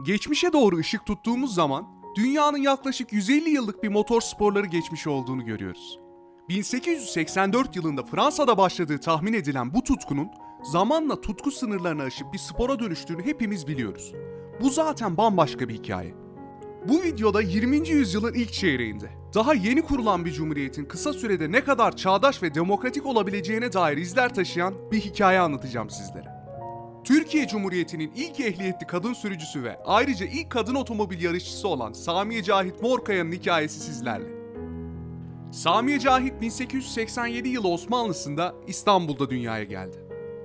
Geçmişe doğru ışık tuttuğumuz zaman dünyanın yaklaşık 150 yıllık bir motor sporları geçmişi olduğunu görüyoruz. 1884 yılında Fransa'da başladığı tahmin edilen bu tutkunun zamanla tutku sınırlarını aşıp bir spora dönüştüğünü hepimiz biliyoruz. Bu zaten bambaşka bir hikaye. Bu videoda 20. yüzyılın ilk çeyreğinde daha yeni kurulan bir cumhuriyetin kısa sürede ne kadar çağdaş ve demokratik olabileceğine dair izler taşıyan bir hikaye anlatacağım sizlere. Türkiye Cumhuriyeti'nin ilk ehliyetli kadın sürücüsü ve ayrıca ilk kadın otomobil yarışçısı olan Samiye Cahit Morkaya'nın hikayesi sizlerle. Samiye Cahit 1887 yılı Osmanlısında İstanbul'da dünyaya geldi.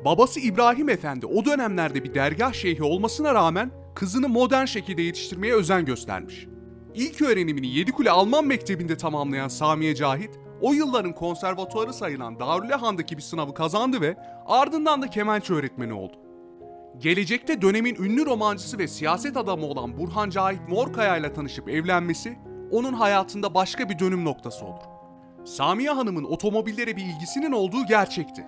Babası İbrahim Efendi o dönemlerde bir dergah şeyhi olmasına rağmen kızını modern şekilde yetiştirmeye özen göstermiş. İlk öğrenimini Yedikule Alman Mektebi'nde tamamlayan Samiye Cahit, o yılların konservatuarı sayılan Darülehan'daki bir sınavı kazandı ve ardından da kemençe öğretmeni oldu. Gelecekte dönemin ünlü romancısı ve siyaset adamı olan Burhan Cahit Morkaya ile tanışıp evlenmesi onun hayatında başka bir dönüm noktası olur. Samiye Hanım'ın otomobillere bir ilgisinin olduğu gerçekti.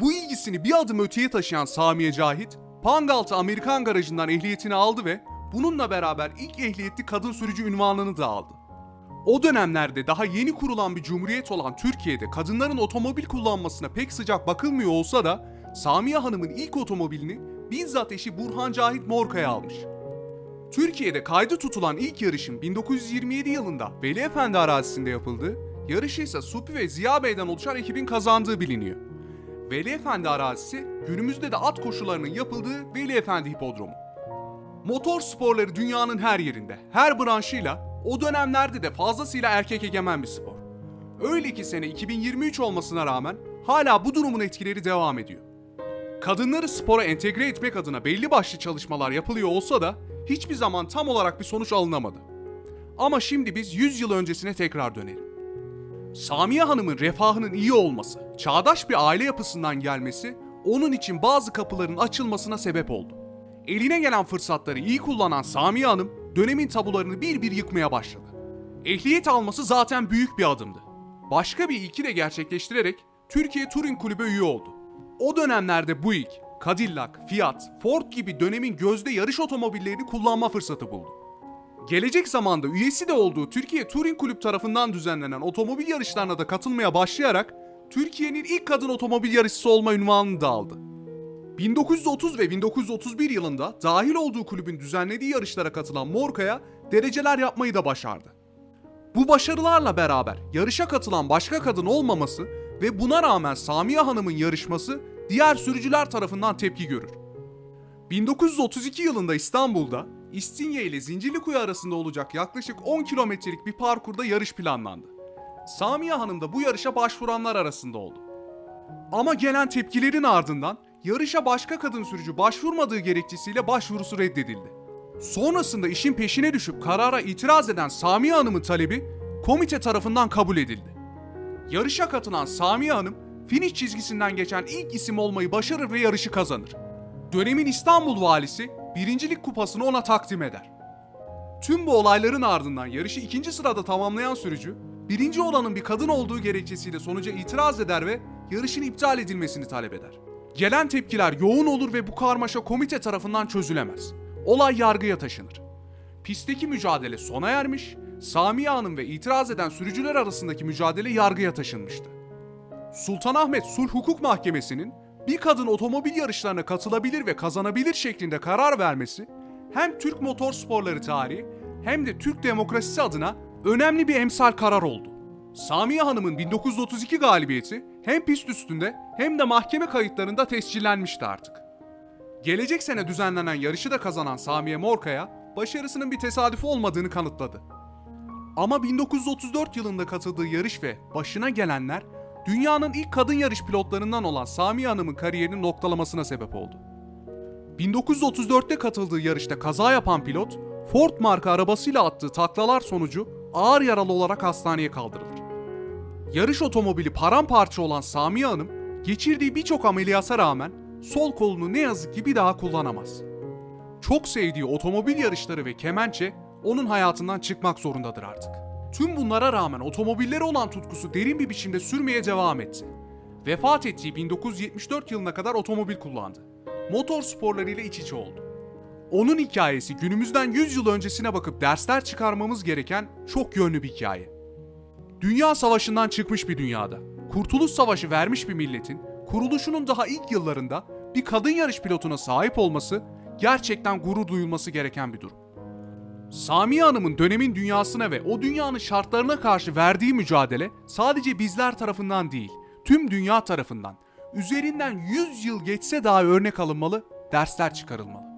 Bu ilgisini bir adım öteye taşıyan Samiye Cahit, Pangaltı Amerikan garajından ehliyetini aldı ve bununla beraber ilk ehliyetli kadın sürücü ünvanını da aldı. O dönemlerde daha yeni kurulan bir cumhuriyet olan Türkiye'de kadınların otomobil kullanmasına pek sıcak bakılmıyor olsa da Samiye Hanım'ın ilk otomobilini bizzat eşi Burhan Cahit Morkaya almış. Türkiye'de kaydı tutulan ilk yarışın 1927 yılında Veli Efendi arazisinde yapıldığı, yarışı ise Supi ve Ziya Bey'den oluşan ekibin kazandığı biliniyor. Veli Efendi arazisi günümüzde de at koşularının yapıldığı Veli Efendi Hipodromu. Motor sporları dünyanın her yerinde, her branşıyla o dönemlerde de fazlasıyla erkek egemen bir spor. Öyle ki sene 2023 olmasına rağmen hala bu durumun etkileri devam ediyor. Kadınları spora entegre etmek adına belli başlı çalışmalar yapılıyor olsa da hiçbir zaman tam olarak bir sonuç alınamadı. Ama şimdi biz 100 yıl öncesine tekrar dönelim. Samiye Hanım'ın refahının iyi olması, çağdaş bir aile yapısından gelmesi onun için bazı kapıların açılmasına sebep oldu. Eline gelen fırsatları iyi kullanan Samiye Hanım dönemin tabularını bir bir yıkmaya başladı. Ehliyet alması zaten büyük bir adımdı. Başka bir ilki de gerçekleştirerek Türkiye Touring Kulübü üye oldu. O dönemlerde bu ilk Cadillac, Fiat, Ford gibi dönemin gözde yarış otomobillerini kullanma fırsatı buldu. Gelecek zamanda üyesi de olduğu Türkiye Touring Kulüp tarafından düzenlenen otomobil yarışlarına da katılmaya başlayarak Türkiye'nin ilk kadın otomobil yarışçısı olma ünvanını da aldı. 1930 ve 1931 yılında dahil olduğu kulübün düzenlediği yarışlara katılan Morkaya dereceler yapmayı da başardı. Bu başarılarla beraber yarışa katılan başka kadın olmaması ve buna rağmen Samiye Hanım'ın yarışması diğer sürücüler tarafından tepki görür. 1932 yılında İstanbul'da İstinye ile Zincirlikuyu arasında olacak yaklaşık 10 kilometrelik bir parkurda yarış planlandı. Samiye Hanım da bu yarışa başvuranlar arasında oldu. Ama gelen tepkilerin ardından yarışa başka kadın sürücü başvurmadığı gerekçesiyle başvurusu reddedildi. Sonrasında işin peşine düşüp karara itiraz eden Samiye Hanım'ın talebi komite tarafından kabul edildi. Yarışa katılan Samiye Hanım, finish çizgisinden geçen ilk isim olmayı başarır ve yarışı kazanır. Dönemin İstanbul valisi birincilik kupasını ona takdim eder. Tüm bu olayların ardından yarışı ikinci sırada tamamlayan sürücü, birinci olanın bir kadın olduğu gerekçesiyle sonuca itiraz eder ve yarışın iptal edilmesini talep eder. Gelen tepkiler yoğun olur ve bu karmaşa komite tarafından çözülemez. Olay yargıya taşınır. Pistteki mücadele sona ermiş, Samiye Hanım ve itiraz eden sürücüler arasındaki mücadele yargıya taşınmıştı. Sultanahmet Sulh Hukuk Mahkemesi'nin bir kadın otomobil yarışlarına katılabilir ve kazanabilir şeklinde karar vermesi hem Türk motor sporları tarihi hem de Türk demokrasisi adına önemli bir emsal karar oldu. Samiye Hanım'ın 1932 galibiyeti hem pist üstünde hem de mahkeme kayıtlarında tescillenmişti artık. Gelecek sene düzenlenen yarışı da kazanan Samiye Morkaya, başarısının bir tesadüf olmadığını kanıtladı. Ama 1934 yılında katıldığı yarış ve başına gelenler dünyanın ilk kadın yarış pilotlarından olan Samiye Hanım'ın kariyerini noktalamasına sebep oldu. 1934'te katıldığı yarışta kaza yapan pilot, Ford marka arabasıyla attığı taklalar sonucu ağır yaralı olarak hastaneye kaldırılır. Yarış otomobili paramparça olan Samiye Hanım, geçirdiği birçok ameliyata rağmen sol kolunu ne yazık ki bir daha kullanamaz. Çok sevdiği otomobil yarışları ve kemençe onun hayatından çıkmak zorundadır artık. Tüm bunlara rağmen otomobillere olan tutkusu derin bir biçimde sürmeye devam etti. Vefat ettiği 1974 yılına kadar otomobil kullandı. Motor sporlarıyla iç içe oldu. Onun hikayesi günümüzden 100 yıl öncesine bakıp dersler çıkarmamız gereken çok yönlü bir hikaye. Dünya savaşından çıkmış bir dünyada, Kurtuluş Savaşı vermiş bir milletin kuruluşunun daha ilk yıllarında bir kadın yarış pilotuna sahip olması gerçekten gurur duyulması gereken bir durum. Samiye Hanım'ın dönemin dünyasına ve o dünyanın şartlarına karşı verdiği mücadele sadece bizler tarafından değil, tüm dünya tarafından üzerinden 100 yıl geçse daha örnek alınmalı, dersler çıkarılmalı.